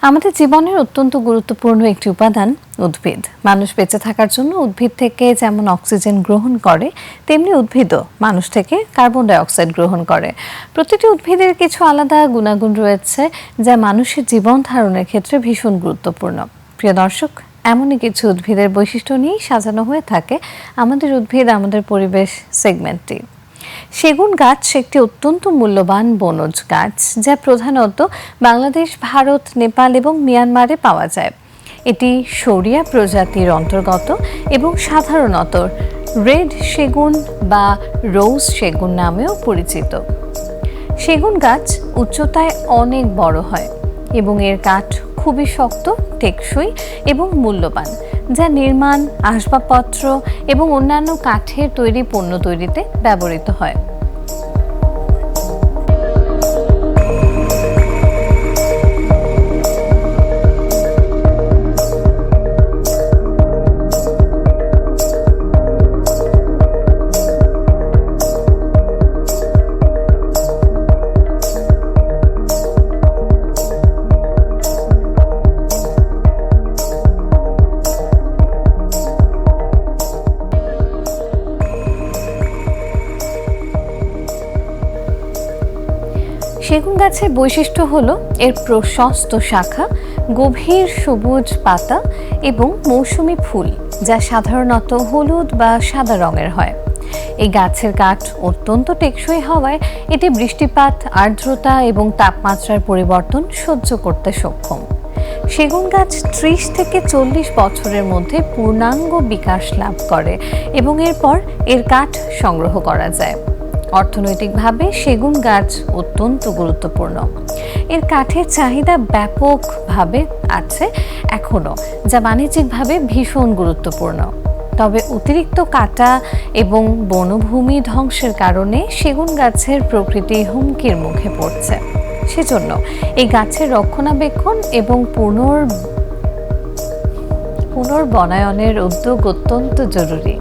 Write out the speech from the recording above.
আমাদের জীবনের অত্যন্ত গুরুত্বপূর্ণ একটি উপাদান, উদ্ভিদ। মানুষ বেঁচে থাকার জন্য উদ্ভিদ থেকে যেমন অক্সিজেন গ্রহণ করে, তেমনি উদ্ভিদও মানুষ থেকে কার্বন ডাই অক্সাইড গ্রহণ করে। প্রতিটি উদ্ভিদের কিছু আলাদা গুণাগুণ রয়েছে যা মানুষের জীবন ধারণের ক্ষেত্রে ভীষণ গুরুত্বপূর্ণ। প্রিয় দর্শক, এমনই কিছু উদ্ভিদের বৈশিষ্ট্য নিয়েই সাজানো হয়ে থাকে আমাদের উদ্ভিদ, আমাদের পরিবেশ সেগমেন্টটি। সেগুন গাছ একটি অত্যন্ত মূল্যবান বনজ গাছ, যা প্রধানত বাংলাদেশ, ভারত, নেপাল এবং মিয়ানমারে পাওয়া যায়। এটি সরিয়া প্রজাতির অন্তর্গত এবং সাধারণত রেড সেগুন বা রোজ সেগুন নামেও পরিচিত। সেগুন গাছ উচ্চতায় অনেক বড় হয় এবং এর কাঠ খুবই শক্ত, টেকসই এবং মূল্যবান। যা নির্মাণ আসবাবপত্র এবং অন্যান্য কাঠের তৈরি পণ্য তৈরিতে ব্যবহৃত হয়। সেগুন গাছের বৈশিষ্ট্য হলো এর প্রশস্ত শাখা, গভীর সবুজ পাতা এবং মৌসুমি ফুল, যা সাধারণত হলুদ বা সাদা রঙের হয়। এই গাছের কাঠ অত্যন্ত টেকসই হওয়ায় এটি বৃষ্টিপাত, আর্দ্রতা এবং তাপমাত্রার পরিবর্তন সহ্য করতে সক্ষম। সেগুন গাছ ত্রিশ থেকে চল্লিশ বছরের মধ্যে পূর্ণাঙ্গ বিকাশ লাভ করে এবং এরপর এর কাঠ সংগ্রহ করা যায়। অর্থনৈতিকভাবে সেগুন গাছ অত্যন্ত গুরুত্বপূর্ণ। এর কাঠের চাহিদা ব্যাপকভাবে আছে এখনও যা বাণিজ্যিকভাবে ভীষণ গুরুত্বপূর্ণ। তবে অতিরিক্ত কাটা এবং বনভূমি ধ্বংসের কারণে সেগুন গাছের প্রকৃতি হুমকির মুখে পড়ছে। সেজন্য এই গাছের রক্ষণাবেক্ষণ এবং পুনর পুনর্বনায়নের উদ্যোগ অত্যন্ত জরুরি।